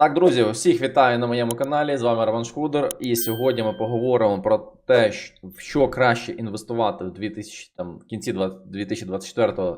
Так, друзі, всіх вітаю на моєму каналі. З вами Роман Шкудер. І сьогодні ми поговоримо про те, в що краще інвестувати в 2000, там, в кінці 20- 2024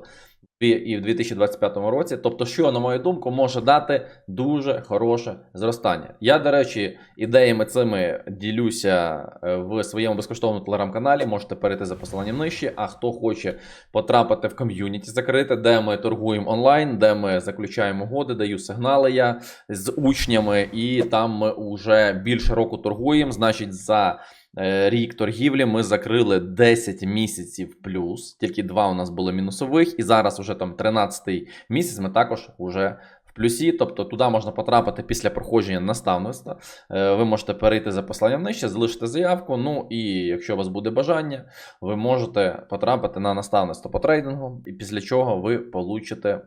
і в 2025 році. Тобто, що, на мою думку, може дати дуже хороше зростання. Я, до речі, ідеями цими ділюся е, в своєму безкоштовному телеграм-каналі. Можете перейти за посиланням нижче. А хто хоче потрапити в ком'юніті закрите, де ми торгуємо онлайн, де ми заключаємо угоди, даю сигнали я з учнями, і там ми вже більше року торгуємо. Значить, за рік торгівлі ми закрили 10 місяців плюс. Тільки два у нас були мінусових, і зараз уже там 13-й місяць. Ми також вже. В плюсі, тобто туди можна потрапити після проходження наставництва. Е, Ви можете перейти за посиланням нижче, залишити заявку. Ну і якщо у вас буде бажання, ви можете потрапити на наставництво по трейдингу, і після чого ви получите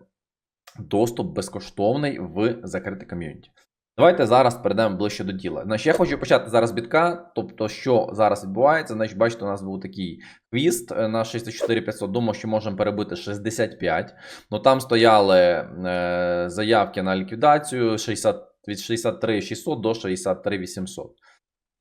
доступ безкоштовний в закрите ком'юніті. Давайте зараз перейдемо ближче до діла. Значить, я хочу почати зараз бітка. Тобто, що зараз відбувається? Значить, бачите, у нас був такий квіст е, на 64500. Думав, що можемо перебити 65. Ну там стояли е, заявки на ліквідацію 60, від 63 600 до 63 800.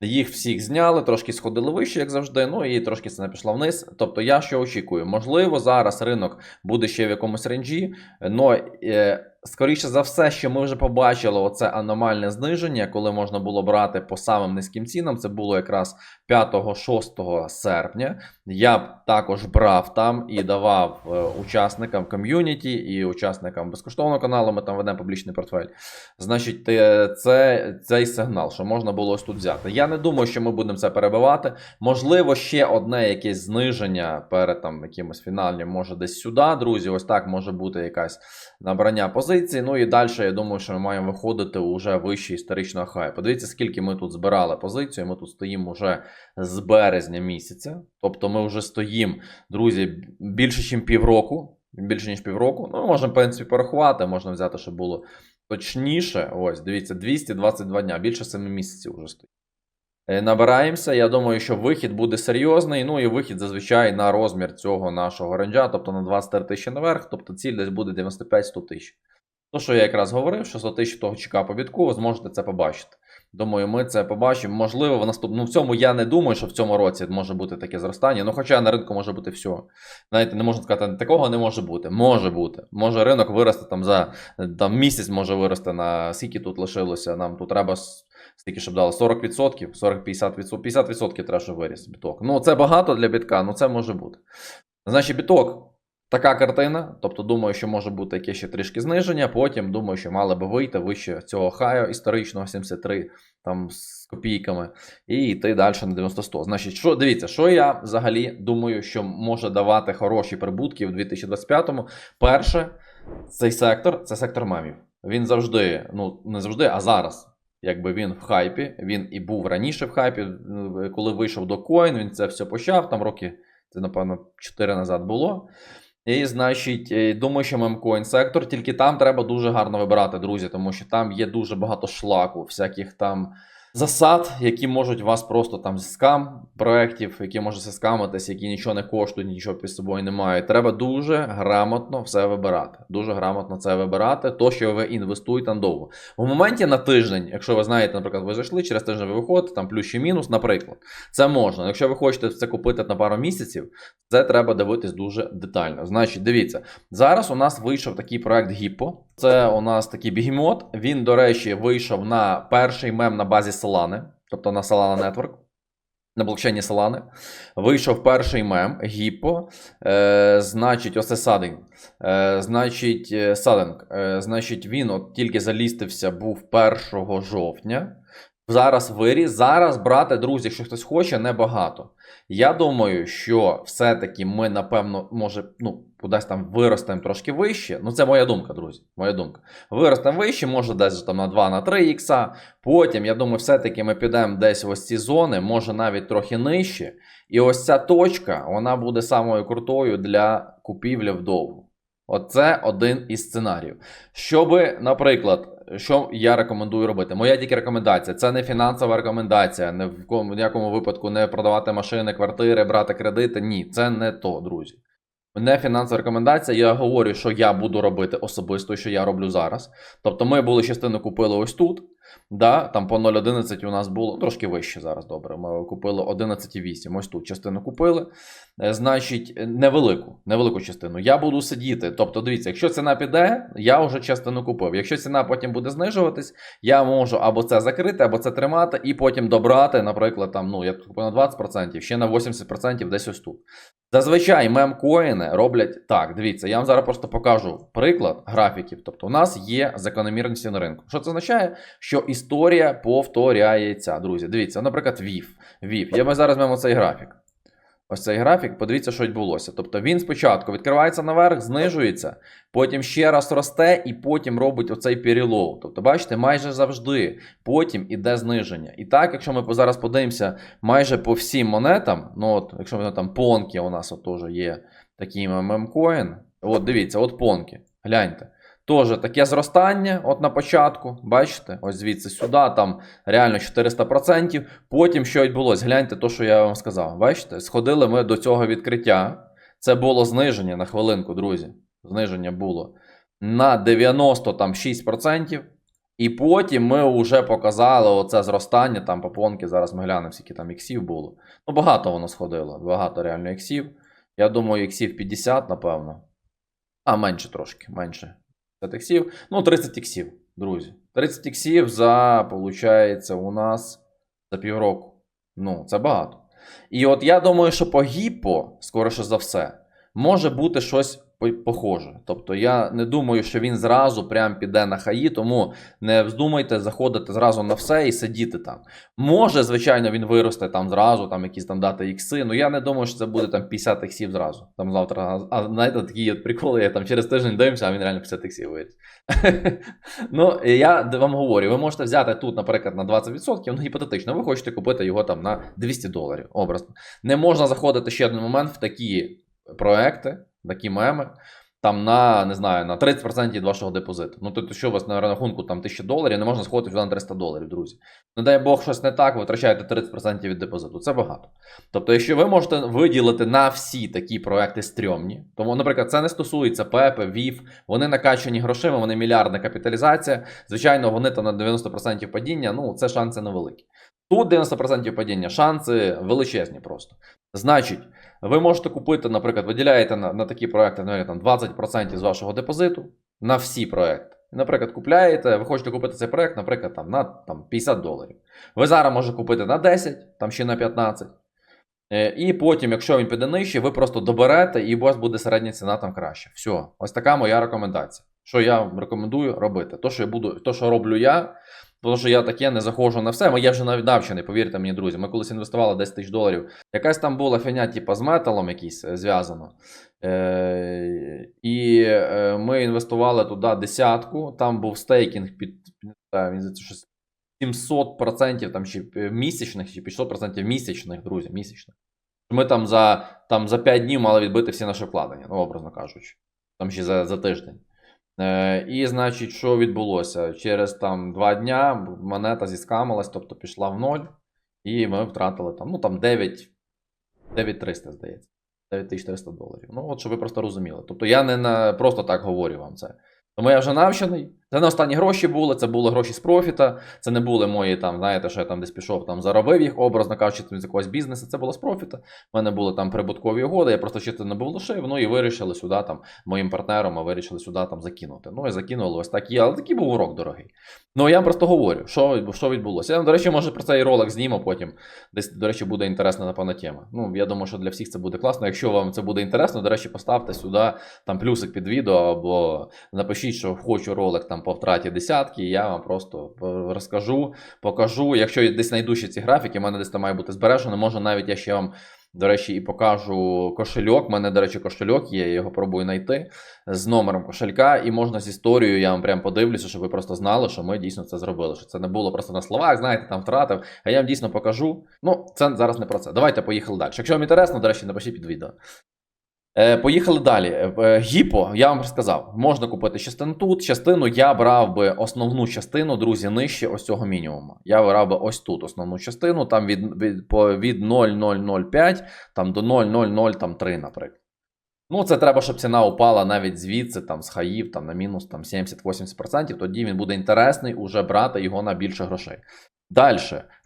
Їх всіх зняли, трошки сходили вище, як завжди, ну і трошки це не пішло вниз. Тобто я що очікую? Можливо, зараз ринок буде ще в якомусь ренджі, але скоріше за все, що ми вже побачили оце аномальне зниження, коли можна було брати по самим низьким цінам. Це було якраз 5-6 серпня. Я б також брав там і давав е, учасникам ком'юніті і учасникам безкоштовного каналу. Ми там ведемо публічний портфель. Значить, це цей сигнал, що можна було ось тут взяти. Я не думаю, що ми будемо це перебивати. Можливо, ще одне якесь зниження перед там якимось фінальним, може десь сюди, друзі. Ось так може бути якась набрання позицій. Ну і далі, я думаю, що ми маємо виходити уже вище історичного хай. Подивіться, скільки ми тут збирали позицію. Ми тут стоїмо вже з березня місяця. Тобто ми вже стоїмо, друзі, більше, ніж півроку. Більше ніж півроку. Ну, можемо, в принципі, порахувати, можна взяти, щоб було точніше. Ось, дивіться, 222 дня, більше 7 місяців вже стоїть. Е, Набираємося. Я думаю, що вихід буде серйозний. Ну і вихід зазвичай на розмір цього нашого ренджа, тобто на 23 тисячі наверх, тобто ціль десь буде 95-100 тисяч. То, що я якраз говорив, що 100 тисяч того чека по бітку, ви зможете це побачити. Думаю, ми це побачимо. Можливо, в наступному. Ну, в цьому я не думаю, що в цьому році може бути таке зростання. Ну, хоча на ринку може бути все. Знаєте, не можна сказати, такого не може бути. Може бути. Може ринок виросте там за там, місяць може вирости на скільки тут лишилося. Нам тут треба с- скільки щоб дали 40%, 40-50%, 50% треба, щоб виріс біток. Ну, це багато для бітка, ну це може бути. Значить, біток. Така картина, тобто думаю, що може бути якесь ще трішки зниження. Потім думаю, що мали би вийти вище цього хаю історичного 73 там з копійками, і йти далі на 90-100. Значить, що дивіться, що я взагалі думаю, що може давати хороші прибутки в 2025-му. Перше, цей сектор це сектор мемів. Він завжди, ну не завжди, а зараз. Якби він в хайпі, він і був раніше в хайпі, коли вийшов до Coin, він це все почав. Там роки, це напевно 4 назад було. І, значить, е, думаю, що мемкоін сектор, тільки там треба дуже гарно вибирати, друзі, тому що там є дуже багато шлаку, всяких там засад, які можуть вас просто там скам проєктів, які можуть скамитись, які нічого не коштують, нічого під собою не мають. Треба дуже грамотно все вибирати. Дуже грамотно це вибирати, то що ви інвестуєте надовго. В моменті на тиждень, якщо ви знаєте, наприклад, ви зайшли, через тиждень ви виходите, там плюс чи мінус, наприклад, це можна. Якщо ви хочете це купити на пару місяців, це треба дивитись дуже детально. Значить, дивіться, зараз у нас вийшов такий проект Гіппо. Це у нас такий бігемот. Він, до речі, вийшов на перший мем на базі Solana, тобто на Solana Network. На блокчейні Solana. Вийшов перший мем Гіппо. Е, значить, оце садинг. Е, значить, е, садинг. Е, значить, він от тільки залістився був 1 жовтня. Зараз виріс. Зараз, брати, друзі, якщо хтось хоче, небагато. Я думаю, що все-таки ми, напевно, може, ну, кудись там виростемо трошки вище. Ну, це моя думка, друзі. Моя думка. Виростемо вище, може десь там на 2 на 3 ікса. Потім, я думаю, все-таки ми підемо десь в ось ці зони, може навіть трохи нижче. І ось ця точка, вона буде самою крутою для купівлі вдовгу. Оце один із сценаріїв. Щоби, наприклад, що я рекомендую робити? Моя тільки рекомендація. Це не фінансова рекомендація. Не в кому- в ніякому випадку не продавати машини, квартири, брати кредити. Ні, це не то, друзі. Не фінансова рекомендація. Я говорю, що я буду робити особисто, що я роблю зараз. Тобто, ми були частину купили ось тут. Да, там по 0,11 у нас було трошки вище зараз. Добре. Ми купили 11,8. Ось тут частину купили. Е, Значить, е, невелику, невелику частину. Я буду сидіти. Тобто, дивіться, якщо ціна піде, я вже частину купив. Якщо ціна потім буде знижуватись, я можу або це закрити, або це тримати, і потім добрати, наприклад, там, ну, я купив на 20%, ще на 80% десь ось тут. Зазвичай мемкоїни роблять так. Дивіться, я вам зараз просто покажу приклад графіків. Тобто, у нас є закономірності на ринку. Що це означає? Що історія повторяється, друзі. Дивіться, наприклад, ВІВ. ВІВ. Я ми зараз маємо цей графік. Ось цей графік, подивіться, що відбулося. Тобто він спочатку відкривається наверх, знижується, потім ще раз росте і потім робить оцей перелов. Тобто, бачите, майже завжди потім іде зниження. І так, якщо ми зараз подивимося майже по всім монетам, ну от, якщо ми там понки у нас от теж є такий мемкоін. От дивіться, от понки. Гляньте. Теж таке зростання, от на початку, бачите, ось звідси сюди, там реально 400%. Потім що відбулося? Гляньте те, що я вам сказав. Бачите, сходили ми до цього відкриття. Це було зниження на хвилинку, друзі. Зниження було на 96%. І потім ми вже показали оце зростання там по понки. Зараз ми глянемо, скільки там іксів було. Ну, багато воно сходило, багато реально іксів. Я думаю, іксів 50, напевно. А, менше трошки, менше. 50 іксів. Ну, 30 іксів, друзі. 30 іксів за, виходить, у нас за півроку. Ну, це багато. І от я думаю, що по гіпо, скоріше за все, може бути щось похоже. Тобто я не думаю, що він зразу прям піде на хаї, тому не вздумайте заходити зразу на все і сидіти там. Може, звичайно, він виросте там зразу, там якісь там дати ікси. Ну я не думаю, що це буде там 50 іксів зразу. Там завтра. А, а знаєте, такі от приколи, я там через тиждень дивимося, а він реально 50 іксів виріс. ну, я вам говорю, ви можете взяти тут, наприклад, на 20%, ну гіпотетично, ви хочете купити його там на 200 доларів. Образно. Не можна заходити ще один момент в такі проекти, такі меми. Там на не знаю, на 30% від вашого депозиту. Ну, тобто, що у вас на рахунку там 1000 доларів, не можна сходити на 300 доларів, друзі. Не дай Бог, щось не так, ви витрачаєте 30% від депозиту. Це багато. Тобто, якщо ви можете виділити на всі такі проекти стрьомні, тому, наприклад, це не стосується ПЕПи, ВІФ, вони накачані грошима, вони мільярдна капіталізація. Звичайно, вони там на 90% падіння, ну це шанси невеликі. Тут 90% падіння, шанси величезні просто. Значить, ви можете купити, наприклад, виділяєте на, на такі проекти навіть, там 20% з вашого депозиту на всі проекти. Наприклад, купляєте, ви хочете купити цей проект, наприклад, там, на там, 50 доларів. Ви зараз можете купити на 10, там ще на 15. Е, І потім, якщо він піде нижче, ви просто доберете, і у вас буде середня ціна там краще. Все, ось така моя рекомендація. Що я рекомендую робити? То, що я буду, то, що роблю я, тому що я таке не заходжу на все. Я вже навіть навчений, повірте мені, друзі. Ми колись інвестували 10 тисяч доларів. Якась там була фігня, типу, з металом якийсь е, зв'язано. Е, і е, ми інвестували туди десятку. Там був стейкінг під він щось 700% там чи е, місячних, чи 500% місячних, друзі, місячних. Ми там за, там за 5 днів мали відбити всі наші вкладення, ну, образно кажучи. Там ще за, за тиждень. Е, і, значить, що відбулося? Через там два дня монета зіскамилась, тобто пішла в ноль, і ми втратили там, ну, там 9, 9300, здається. 9400 доларів. Ну, от щоб ви просто розуміли. Тобто я не на, просто так говорю вам це. Тому я вже навчений. Це не останні гроші були, це були гроші з профіта. Це не були мої там, знаєте, що я там десь пішов, там заробив їх, образно кажучи, з якогось бізнесу. Це було з профіта. У мене були там прибуткові угоди, я просто чисто не був лишив, ну і вирішили сюди там моїм партнером, а вирішили сюди там закинути. Ну і закинули ось так. Але такий був урок дорогий. Ну я вам просто говорю, що, що відбулося. Я, до речі, може про цей ролик зніму потім. Десь, до речі, буде інтересна напевно тема. Ну, я думаю, що для всіх це буде класно. Якщо вам це буде інтересно, до речі, поставте сюди там плюсик під відео або напишіть, що хочу ролик там по втраті десятки, і я вам просто розкажу, покажу. Якщо десь знайду ще ці графіки, в мене десь там має бути збережено. Може, навіть я ще вам. До речі, і покажу кошельок. У мене, до речі, кошельок є, я його пробую знайти з номером кошелька, і можна з історією, я вам прям подивлюся, щоб ви просто знали, що ми дійсно це зробили. Що це не було просто на словах, знаєте, там втратив. А я вам дійсно покажу. Ну, це зараз не про це. Давайте поїхали далі. Якщо вам інтересно, до речі, напишіть під відео. Е, Поїхали далі. Е, е, Гіпо, я вам сказав, можна купити частину тут. Частину я брав би основну частину, друзі, нижче ось цього мінімуму. Я брав би ось тут основну частину, там від від, від 0,005 там, до 0,003, наприклад. Ну, це треба, щоб ціна упала навіть звідси, там, з хаїв, там, на мінус там, 70-80%, тоді він буде інтересний уже брати його на більше грошей. Далі,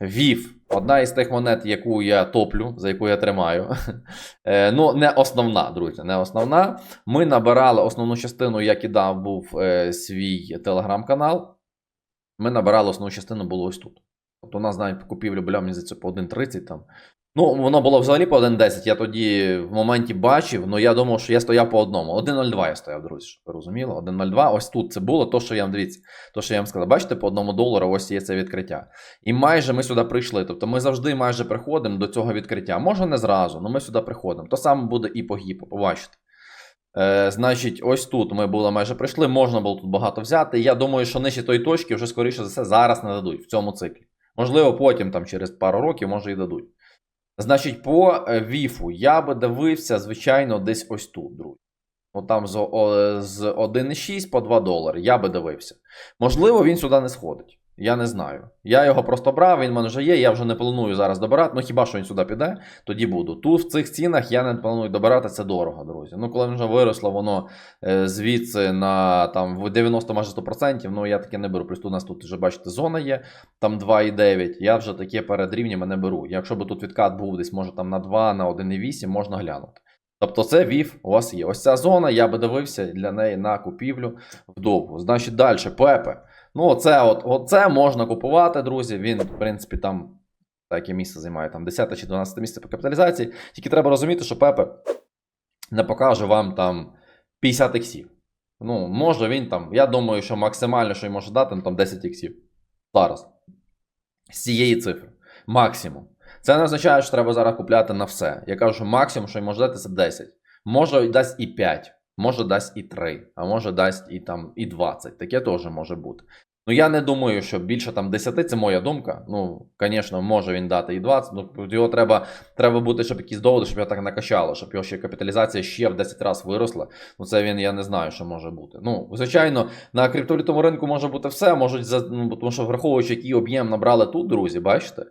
ВІФ, одна із тих монет, яку я топлю, за яку я тримаю. Е, ну, не основна, друзі, не основна. Ми набирали основну частину, я кидав, був е, свій телеграм-канал. Ми набирали основну частину було ось тут. Тобто у нас навіть купівля була, мені здається, по 1.30 там. Ну, воно було взагалі по 1.10. Я тоді в моменті бачив, але я думав, що я стояв по одному. 1.02 я стояв, друзі, щоб ви розуміли. 1.02. Ось тут це було, то, що я вам дивіться, то, що я вам сказав. Бачите, по одному долару ось є це відкриття. І майже ми сюди прийшли. Тобто ми завжди майже приходимо до цього відкриття. Може не зразу, але ми сюди приходимо. То саме буде і по гіпу, побачите. Е, значить, ось тут ми були майже прийшли, можна було тут багато взяти. Я думаю, що нижче тої точки вже скоріше за все зараз не дадуть в цьому циклі. Можливо, потім там через пару років може і дадуть. Значить, по е, віфу я би дивився, звичайно, десь ось тут, друзі. От там з, з 1,6 по 2 долари. Я би дивився. Можливо, він сюди не сходить. Я не знаю. Я його просто брав, він в мене вже є. Я вже не планую зараз добирати. Ну хіба що він сюди піде, тоді буду. Тут в цих цінах я не планую добирати, це дорого, друзі. Ну, коли вже виросло воно е, звідси на там 90 майже 100%, ну я таке не беру. Плюс у нас тут вже бачите, зона є, там 2,9. Я вже таке перед рівнями не беру. Якщо б тут відкат був десь, може там на 2, на 1,8, можна глянути. Тобто це ВІФ у вас є. Ось ця зона, я би дивився для неї на купівлю вдовгу. Значить, далі, Пепе. Ну, оце, от, оце можна купувати, друзі. Він, в принципі, там таке місце займає там 10 чи 12 місце по капіталізації. Тільки треба розуміти, що Пепе не покаже вам там 50 іксів. Ну, може він там, я думаю, що максимально, що він може дати, ну, там 10 іксів. Зараз. З цієї цифри. Максимум. Це не означає, що треба зараз купляти на все. Я кажу, що максимум, що він може дати, це 10. Може дасть і 5, може дасть і 3, а може дасть і там і 20. Таке теж може бути. Ну я не думаю, що більше там 10, це моя думка. Ну, звісно, може він дати і 20. Ну, його треба треба бути, щоб якісь доводи, щоб його так накачало, щоб його ще капіталізація ще в 10 разів виросла. Ну це він, я не знаю, що може бути. Ну, звичайно, на криптовалютному ринку може бути все. Можуть ну, тому що враховуючи, який об'єм набрали тут, друзі, бачите.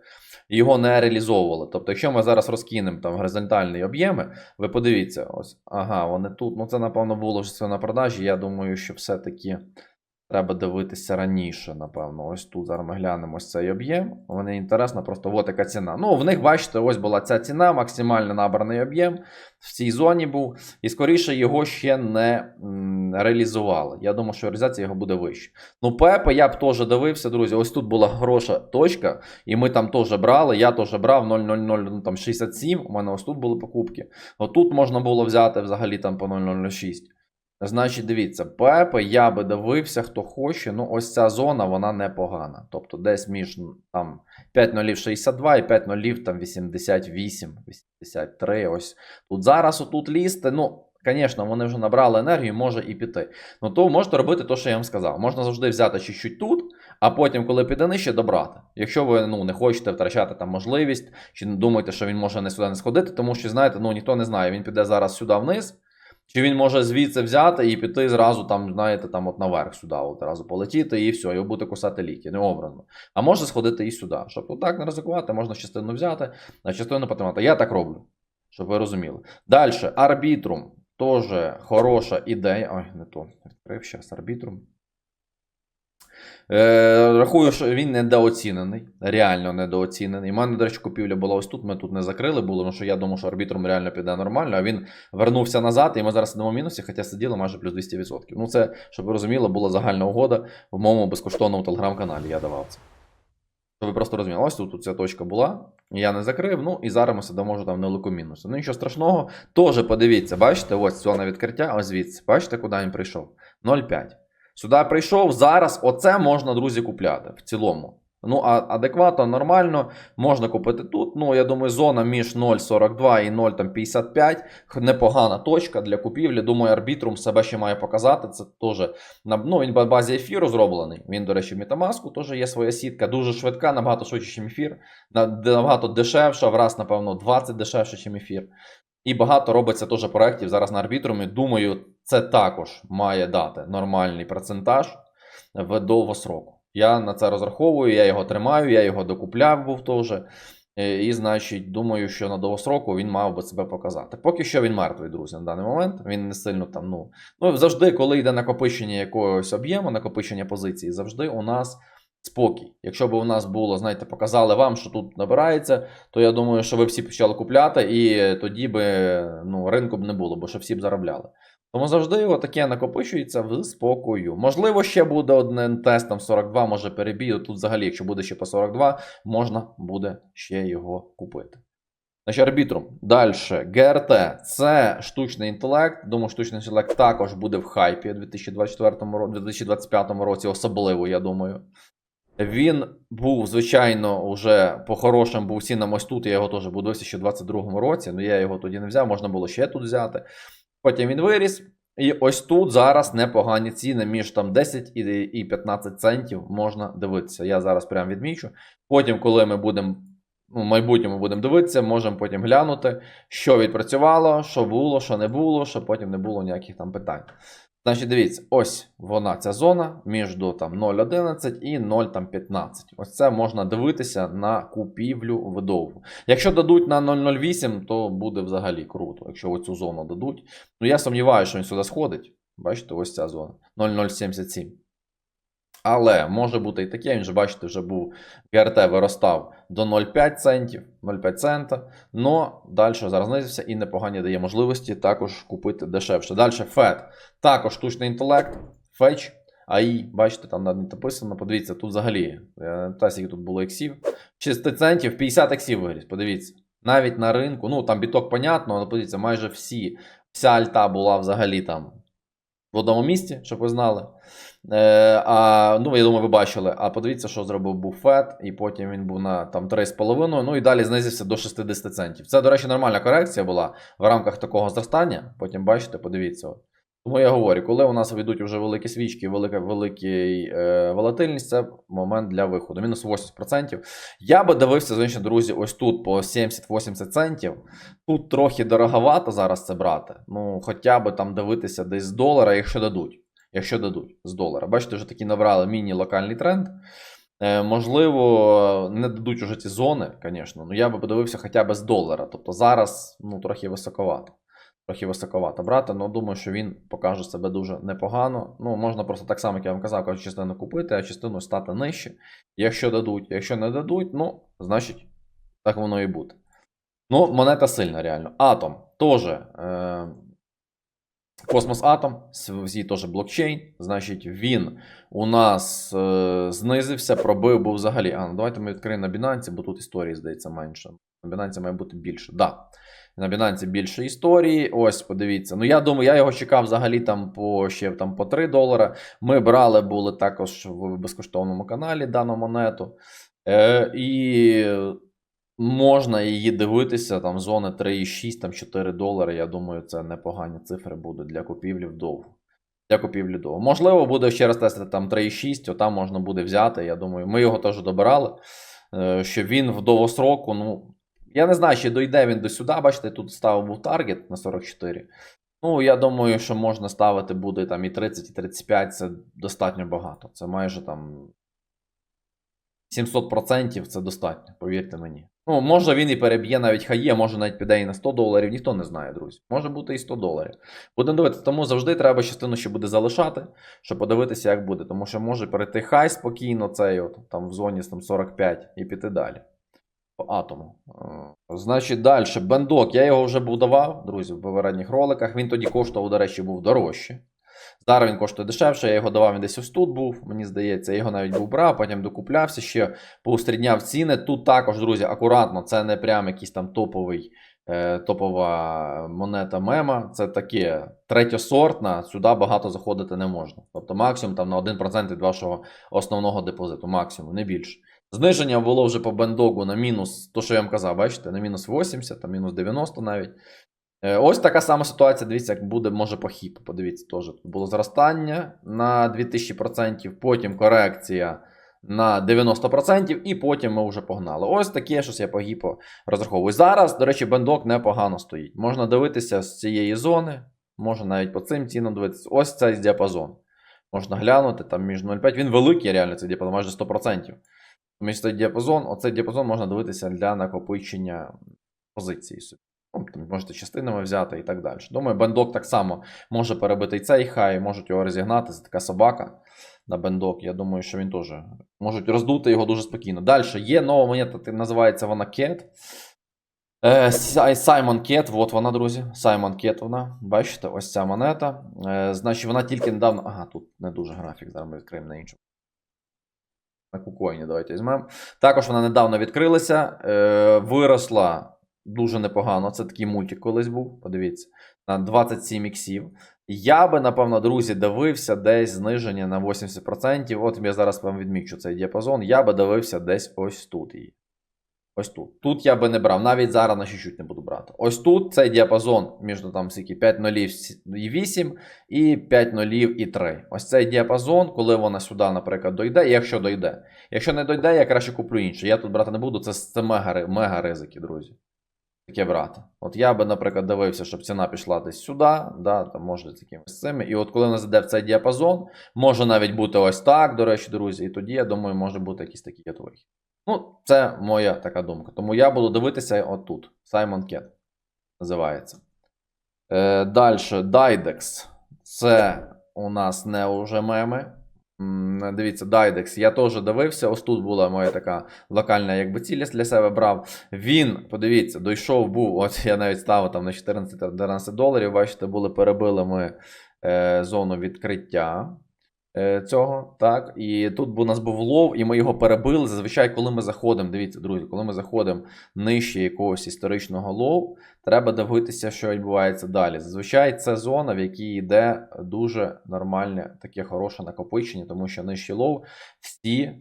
Його не реалізовували. Тобто, якщо ми зараз розкинемо там горизонтальні об'єми, ви подивіться, ось, ага, вони тут. Ну, це, напевно, було все на продажі. Я думаю, що все-таки треба дивитися раніше, напевно. Ось тут зараз ми глянемо цей об'єм. Мені інтересно, просто от яка ціна. Ну, в них, бачите, ось була ця ціна, максимально набраний об'єм в цій зоні був. І скоріше його ще не реалізували. Я думаю, що реалізація його буде вище. Ну, Пепе, я б теж дивився, друзі. Ось тут була хороша точка, і ми там теж брали. Я теж брав 0,0067. У мене ось тут були покупки. Отут можна було взяти взагалі там по 0,006. Значить, дивіться, Пепе, я би дивився, хто хоче. Ну, ось ця зона, вона непогана. Тобто десь між там 5,062 і 5,0 там 88, 83. Ось тут зараз отут лізти. Ну, звісно, вони вже набрали енергію, може і піти. Ну, то можете робити те, що я вам сказав. Можна завжди взяти чуть-чуть тут, а потім, коли піде нижче, добрати. Якщо ви ну, не хочете втрачати там можливість, чи думаєте, що він може не сюди не сходити, тому що, знаєте, ну ніхто не знає, він піде зараз сюди вниз. Чи він може звідси взяти і піти зразу там, знаєте, там от наверх сюди, от одразу полетіти і все, його буде кусати ліки, не обрано. А може сходити і сюди. Щоб так не ризикувати, можна частину взяти, а частину потримати. Я так роблю, щоб ви розуміли. Далі, арбітрум. Теж хороша ідея. Ой, не то. Відкрив зараз арбітрум. Е, Рахую, що він недооцінений, реально недооцінений. У мене, до речі, купівля була ось тут. Ми тут не закрили було, тому що я думав, що арбітром реально піде нормально, а він вернувся назад, і ми зараз сидимо в мінусі, хоча сиділи майже плюс 200%. Ну, це, щоб ви розуміли, була загальна угода в моєму безкоштовному телеграм-каналі. Я давав це. Щоб ви просто розуміли, ось тут, ця точка була, я не закрив, ну і зараз ми сидимо вже там невелику мінусу. Ну нічого страшного, теж подивіться, бачите, ось зона відкриття, ось звідси. Бачите, куди він прийшов? 0,5. Сюди прийшов, зараз оце можна, друзі, купляти в цілому. Ну, а адекватно, нормально, можна купити тут. Ну, я думаю, зона між 0,42 і 0,55 непогана точка для купівлі. Думаю, арбітрум себе ще має показати. Це теж ну, він базі ефіру зроблений. Він, до речі, в Metamask теж є своя сітка, дуже швидка, набагато швидше, ніж ефір, набагато дешевша, враз, напевно, 20 дешевше, ніж ефір. І багато робиться теж проєктів зараз на арбітрумі. Думаю, це також має дати нормальний процентаж в довгосроку. Я на це розраховую, я його тримаю, я його докупляв був теж. Е, І, значить, думаю, що на довгостроку він мав би себе показати. Поки що він мертвий, друзі, на даний момент. Він не сильно там. Ну, ну завжди, коли йде накопичення якогось об'єму, накопичення позиції, завжди у нас спокій. Якщо б у нас було, знаєте, показали вам, що тут набирається, то я думаю, що ви всі почали купляти, і тоді би ну, ринку б не було, бо що всі б заробляли. Тому завжди таке накопичується в спокою. Можливо, ще буде один тест там 42, може перебій. Тут взагалі, якщо буде ще по 42, можна буде ще його купити. Значить, арбітрум. Далі. ГРТ. Це штучний інтелект. Думаю, штучний інтелект також буде в хайпі у 2024 ро- 2025 році, особливо, я думаю. Він був, звичайно, уже по хорошим був цінам ось тут. Я його теж був дивився ще в 22-му році, але я його тоді не взяв, можна було ще тут взяти. Потім він виріс. І ось тут зараз непогані ціни між там 10 і і 15 центів можна дивитися. Я зараз прям відмічу. Потім, коли ми будемо ну, в майбутньому будемо дивитися, можемо потім глянути, що відпрацювало, що було, що не було, щоб потім не було ніяких там питань. Значить, дивіться, ось вона ця зона між 0,11 і 0,15. Ось це можна дивитися на купівлю вдовгу. Якщо дадуть на 0,08, то буде взагалі круто, якщо оцю зону дадуть. Ну я сумніваюся, що він сюди сходить. Бачите, ось ця зона 0,077. Але може бути і таке, він же, бачите, вже був ГРТ виростав до 0,5 центів, 0,5 цента. Но далі зараз знизився і непогані дає можливості також купити дешевше. Далі FED, також штучний інтелект, Fetch, AI, бачите, там навіть написано. Подивіться, тут взагалі, е, та скільки тут було ексів. 6 центів, 50 ексів виріс, подивіться. Навіть на ринку, ну там біток, понятно, але подивіться, майже всі, вся альта була взагалі там в одному місці, щоб ви знали. Е, а, ну, я думаю, ви бачили. А подивіться, що зробив був Фед, і потім він був на там 3,5, ну і далі знизився до 60 центів. Це, до речі, нормальна корекція була в рамках такого зростання. Потім бачите, подивіться. Тому я говорю, коли у нас вийдуть вже великі свічки, велика велика е, волатильність, це момент для виходу. Мінус 80%. Я би дивився, звичайно, друзі, ось тут по 70-80 центів. Тут трохи дороговато зараз це брати. Ну, хоча б там дивитися десь з долара, якщо дадуть. Якщо дадуть з долара. Бачите, вже такі набрали міні-локальний тренд. Е, можливо, не дадуть уже ці зони, звісно. Ну я би подивився хоча б з долара. Тобто зараз ну, трохи високовато. Трохи високовато брати, але думаю, що він покаже себе дуже непогано. Ну, можна просто так само, як я вам казав, кажу, частину купити, а частину стати нижче. Якщо дадуть, якщо не дадуть, ну, значить, так воно і буде. Ну, монета сильна, реально. Атом теж. Е, Космос Атом, свій теж блокчейн. Значить, він у нас е, знизився, пробив був взагалі. А, ну давайте ми відкриємо на Binance, бо тут історії, здається, менше. На Binance має бути більше. Да. На Binance більше історії. Ось, подивіться. Ну, я думаю, я його чекав взагалі там по ще там по 3 долара. Ми брали були також в безкоштовному каналі дану монету. Е, І можна її дивитися, там зони 3,6, там 4 долари. Я думаю, це непогані цифри будуть для купівлі вдовго. Для купівлі довго. Можливо, буде ще раз тестити там 3,6, отам можна буде взяти. Я думаю, ми його теж добирали. е, Що він в довгостроку, ну. Я не знаю, чи дойде він до сюди. Бачите, тут ставив був таргет на 44. Ну, я думаю, що можна ставити буде там і 30, і 35, це достатньо багато. Це майже там 700% це достатньо, повірте мені. Ну, може він і переб'є навіть хає, може навіть піде і на 100 доларів, ніхто не знає, друзі. Може бути і 100 доларів. Будемо дивитися, тому завжди треба частину ще буде залишати, щоб подивитися, як буде. Тому що може перейти хай спокійно, цей от, там в зоні там, 45 і піти далі. По атому. Е, Значить, далі. Бендок. Я його вже був давав, друзі, в попередніх роликах. Він тоді коштував, до речі, був дорожче. Зараз він коштує дешевше, я його давав, він десь ось тут був, мені здається, я його навіть був брав, потім докуплявся, ще поустрідняв ціни. Тут також, друзі, акуратно, це не прям якийсь там топовий, е, топова монета мема. Це таке третьосортна, сюди багато заходити не можна. Тобто максимум там на 1% від вашого основного депозиту, максимум, не більше. Зниження було вже по бендогу на мінус, то що я вам казав, бачите, на мінус 80, там мінус 90 навіть. Е, Ось така сама ситуація. Дивіться, як буде, може по хіпу. Подивіться, теж тут було зростання на 2000%, потім корекція на 90%, і потім ми вже погнали. Ось таке щось я по гіпо розраховую. Зараз, до речі, бендок непогано стоїть. Можна дивитися з цієї зони, можна навіть по цим цінам дивитися. Ось цей діапазон. Можна глянути там між 0,5. Він великий, реально, цей діапазон, майже 100%. Між цей діапазон, оцей діапазон можна дивитися для накопичення позиції можете частинами взяти і так далі. Думаю, бендок так само може перебити і цей хай, можуть його розігнати. Це така собака на бендок. Я думаю, що він теж можуть роздути його дуже спокійно. Далі є нова монета, називається вона Cat. Е, Сай- Саймон Кет, от вона, друзі. Саймон Кет вона. Бачите, ось ця монета. Е, значить, вона тільки недавно. Ага, тут не дуже графік. Зараз ми відкриємо на іншому. На кукоїні давайте візьмемо. Також вона недавно відкрилася. Е, виросла дуже непогано. Це такий мультик колись був. Подивіться, на 27 іксів. Я би, напевно, друзі, дивився десь зниження на 80%. От я зараз вам відмічу цей діапазон. Я би дивився десь ось тут її. Ось тут. Тут я би не брав, навіть зараз на чуть-чуть не буду брати. Ось тут цей діапазон між там скільки 5 нулів і 8 і 5 нулів і 3. Ось цей діапазон, коли вона сюди, наприклад, дойде, якщо дойде. Якщо не дойде, я краще куплю інше. Я тут брати не буду, це, це мега, мега ризики, друзі. Таке брати. От я би, наприклад, дивився, щоб ціна пішла десь сюди, да, там може з цими. І от коли вона зайде в цей діапазон, може навіть бути ось так, до речі, друзі. І тоді, я думаю, може бути якийсь такий от вихід. Ну, це моя така думка. Тому я буду дивитися отут. Саймон Кет називається. Е, Далі, Дайдекс. Це у нас не уже меми. Дивіться, Дайдекс. Я теж дивився. Ось тут була моя така локальна якби цілість для себе брав. Він, подивіться, дійшов, був. От я навіть ставив там на 14-12 доларів. Бачите, були перебили ми е, зону відкриття цього. Так, і тут у нас був лов, і ми його перебили. Зазвичай, коли ми заходимо, дивіться, друзі, коли ми заходимо нижче якогось історичного лоу, треба дивитися, що відбувається далі. Зазвичай це зона, в якій йде дуже нормальне, таке хороше накопичення, тому що нижче лоу всі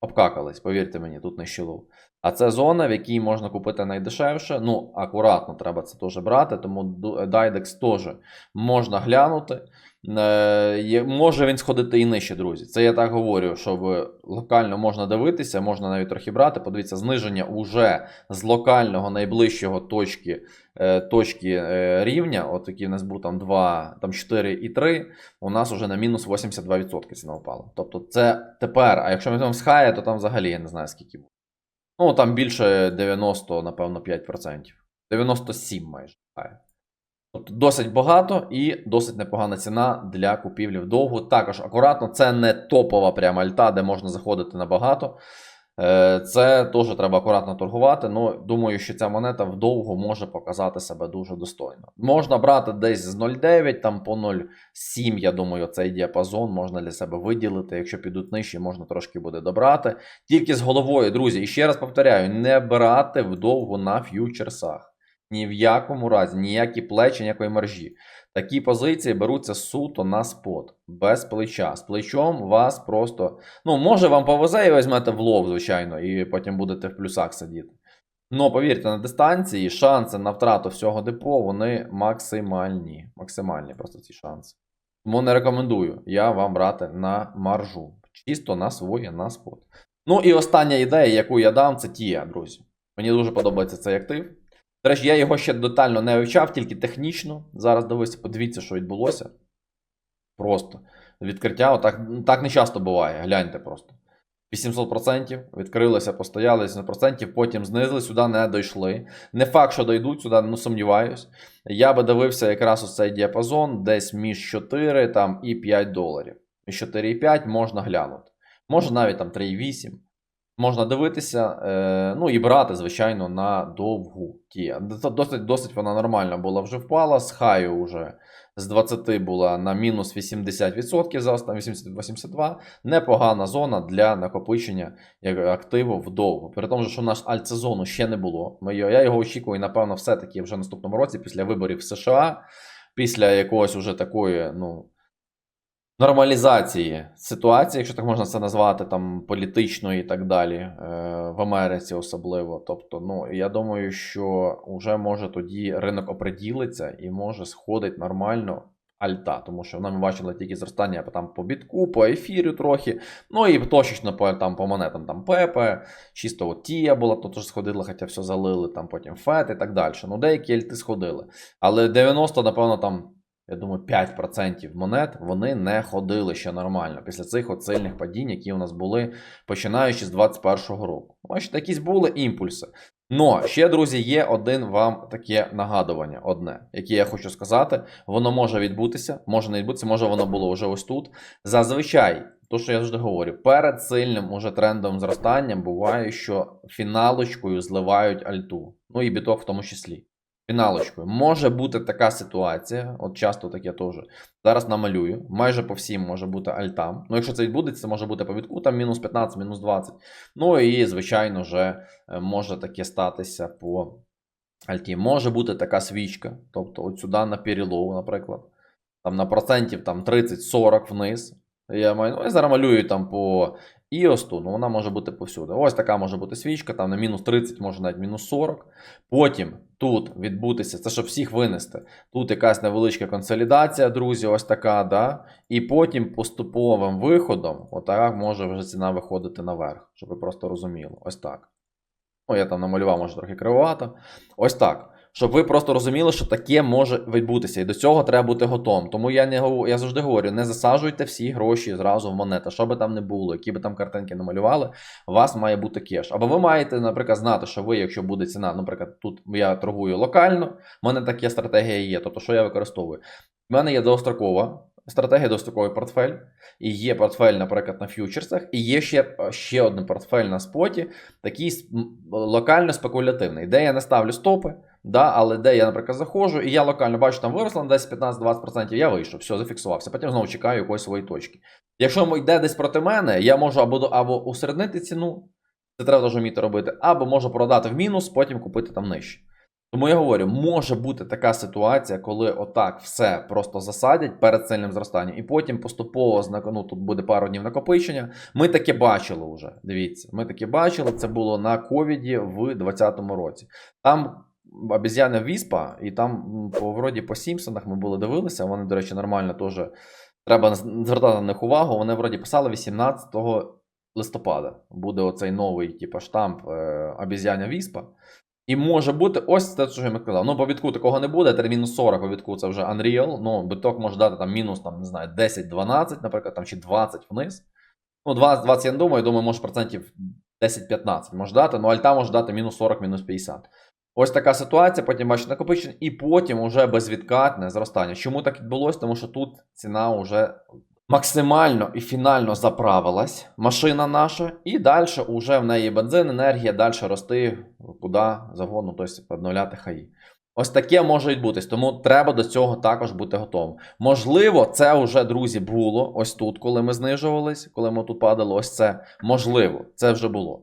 обкакались, повірте мені, тут нижче лоу. А це зона, в якій можна купити найдешевше. Ну, акуратно треба це теж брати, тому Дайдекс теж можна глянути. Е, Може він сходити і нижче, друзі. Це я так говорю, щоб локально можна дивитися, можна навіть трохи брати. Подивіться, зниження уже з локального найближчого точки, е, точки е, рівня, от який у нас був там 2, там 4 і 3, у нас вже на мінус 82% ціна впала. Тобто це тепер, а якщо ми візьмемо з хая, то там взагалі я не знаю скільки буде. Ну, там більше 90, напевно, 5%. 97 майже хая. Тобто досить багато і досить непогана ціна для купівлі вдовгу. Також акуратно, це не топова прямо альта, де можна заходити набагато. Е, Це теж треба акуратно торгувати. Ну, думаю, що ця монета вдовго може показати себе дуже достойно. Можна брати десь з 0,9 там по 0,7, я думаю, цей діапазон можна для себе виділити. Якщо підуть нижче, можна трошки буде добрати. Тільки з головою, друзі, і ще раз повторяю, не брати вдовго на ф'ючерсах. Ні в якому разі, ніякі плечі, ніякої маржі. Такі позиції беруться суто на спот, без плеча. З плечом вас просто. Ну, може, вам повезе і візьмете в лов, звичайно, і потім будете в плюсах сидіти. Ну, повірте, на дистанції шанси на втрату всього депо, вони максимальні. Максимальні просто ці шанси. Тому не рекомендую я вам брати на маржу. Чисто на своє, на спот. Ну і остання ідея, яку я дам, це Тія, друзі. Мені дуже подобається цей актив. До речі, я його ще детально не вивчав, тільки технічно. Зараз дивися, подивіться, що відбулося. Просто відкриття, отак, так не часто буває. Гляньте просто. 800% відкрилися, постояли 800%, потім знизили, сюди не дійшли. Не факт, що дійдуть сюди, ну сумніваюсь. Я би дивився якраз ось цей діапазон, десь між 4 там, і 5 доларів. Між 4 і 5 можна глянути. Може навіть там 3,8. Можна дивитися, е, ну і брати, звичайно, на довгу Тія. Досить, досить вона нормально була вже впала. З хаю вже з 20 була на мінус 80% за останні 80-82. Непогана зона для накопичення активу вдовго. При тому, що в нас альтсезону ще не було. Я його очікую, напевно, все-таки вже в наступному році, після виборів в США, після якогось уже такої, ну нормалізації ситуації, якщо так можна це назвати, там політичної і так далі, е, в Америці особливо. Тобто, ну я думаю, що вже може тоді ринок оприділиться і може сходить нормально. Альта, тому що вона ми бачили тільки зростання там по бітку, по ефірю трохи. Ну і точечно по там по монетам там Пепе, чисто от Тія була, то теж сходила, хоча все залили, там потім Фет і так далі. Ну, деякі альти сходили. Але 90, напевно, там я думаю, 5% монет вони не ходили ще нормально після цих от сильних падінь, які у нас були починаючи з 2021 року. Бачите, якісь були імпульси. Но ще, друзі, є один вам таке нагадування, одне, яке я хочу сказати. Воно може відбутися, може не відбутися, може воно було вже ось тут. Зазвичай, то що я завжди говорю, перед сильним уже трендовим зростанням буває, що фіналочкою зливають альту. Ну і біток в тому числі. Фіналочкою. Може бути така ситуація, от часто таке теж. Зараз намалюю. Майже по всім може бути альтам. Ну, якщо це відбудеться, це може бути по відку, там мінус 15, мінус 20. Ну і, звичайно, вже може таке статися по альті. Може бути така свічка, тобто от сюди на перелов, наприклад, там на процентів там 30-40 вниз. Я маю, ну, я зараз малюю там по іосту, ну вона може бути повсюди. Ось така може бути свічка, там на мінус 30, може навіть мінус 40. Потім тут відбутися, це щоб всіх винести. Тут якась невеличка консолідація, друзі, ось така, да. І потім поступовим виходом, отак може вже ціна виходити наверх, щоб ви просто розуміли. Ось так. Ну, я там намалював, може, трохи кривовато. Ось так. Щоб ви просто розуміли, що таке може відбутися, і до цього треба бути готовим. Тому я не я завжди говорю: не засаджуйте всі гроші зразу в монети, що би там не було, які би там картинки намалювали, у вас має бути кеш. Або ви маєте, наприклад, знати, що ви, якщо буде ціна, наприклад, тут я торгую локально, в мене така стратегія є. Тобто, що я використовую? У мене є довгострокова стратегія, довгостроковий портфель, і є портфель, наприклад, на фьючерсах, і є ще, ще один портфель на споті, такий локально спекулятивний, де я не ставлю стопи. Да, але де я, наприклад, заходжу, і я локально бачу, там виросло на 10, 15, 20%, я вийшов, все, зафіксувався. Потім знову чекаю якоїсь своєї точки. Якщо йде десь проти мене, я можу або, або усереднити ціну, це треба дуже вміти робити, або можу продати в мінус, потім купити там нижче. Тому я говорю, може бути така ситуація, коли отак все просто засадять перед сильним зростанням, і потім поступово ну, тут буде пару днів накопичення. Ми таке бачили вже. Дивіться, ми таке бачили. Це було на ковіді в 2020 році. Там обіз'яна Віспа, і там по вроді по Сімпсонах ми були дивилися. Вони, до речі, нормально теж треба звертати на них увагу. Вони вроді писали 18 листопада. Буде оцей новий, типу, штамп е, обіз'яна Віспа. І може бути ось це, що я казав. Ну, по відку такого не буде. Терміну 40 по відку це вже Unreal. Ну, биток може дати там мінус, там, не знаю, 10-12, наприклад, там чи 20 вниз. Ну, 20, 20 я не думаю, думаю, може процентів 10-15 може дати, ну альта може дати мінус 40, мінус 50. Ось така ситуація, потім бачите накопичення, і потім уже безвідкатне зростання. Чому так відбулося? Тому що тут ціна вже максимально і фінально заправилась, машина наша, і далі вже в неї бензин, енергія, далі рости куди завгодно, тобто обновляти хаї. Ось таке може відбутись, тому треба до цього також бути готовим. Можливо, це вже, друзі, було ось тут, коли ми знижувались, коли ми тут падали, ось це. Можливо, це вже було.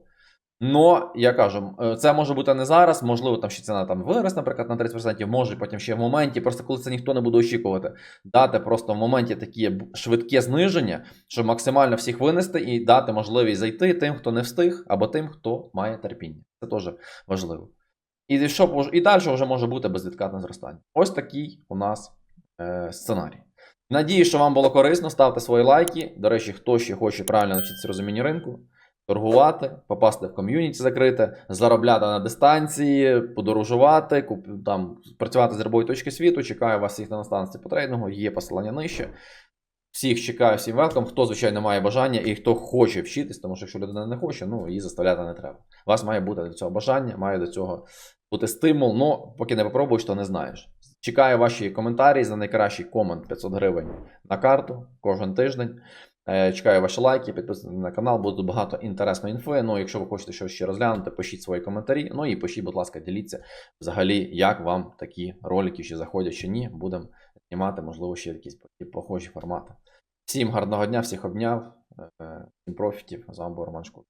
Но я кажу, е, це може бути не зараз, можливо, там ще ціна там виросте, наприклад, на 30%, може потім ще в моменті, просто коли це ніхто не буде очікувати, дати просто в моменті такі швидке зниження, щоб максимально всіх винести і дати можливість зайти тим, хто не встиг, або тим, хто має терпіння. Це теж важливо. І що, і далі вже може бути безвідкатне зростання. Ось такий у нас е, сценарій. Надію, що вам було корисно. Ставте свої лайки. До речі, хто ще хоче правильно навчитися розумінню ринку торгувати, попасти в ком'юніті закрите, заробляти на дистанції, подорожувати, куп, там, працювати з любої точки світу. Чекаю вас всіх на станції по трейдингу, є посилання нижче. Всіх чекаю, всім велком. Хто, звичайно, має бажання і хто хоче вчитись, тому що якщо людина не хоче, ну її заставляти не треба. У вас має бути до цього бажання, має до цього бути стимул. Ну, поки не попробуєш, то не знаєш. Чекаю ваші коментарі за найкращий комент 500 гривень на карту кожен тиждень. Е, чекаю ваші лайки, підписуйтесь на канал, буде багато інтересної інфи. Ну, якщо ви хочете щось ще розглянути, пишіть свої коментарі. Ну і пишіть, будь ласка, діліться взагалі, як вам такі ролики ще заходять, чи ні. Будемо знімати, можливо, ще якісь похожі формати. Всім гарного дня, всіх обняв, е, всім профітів. З вами був Роман Шкур.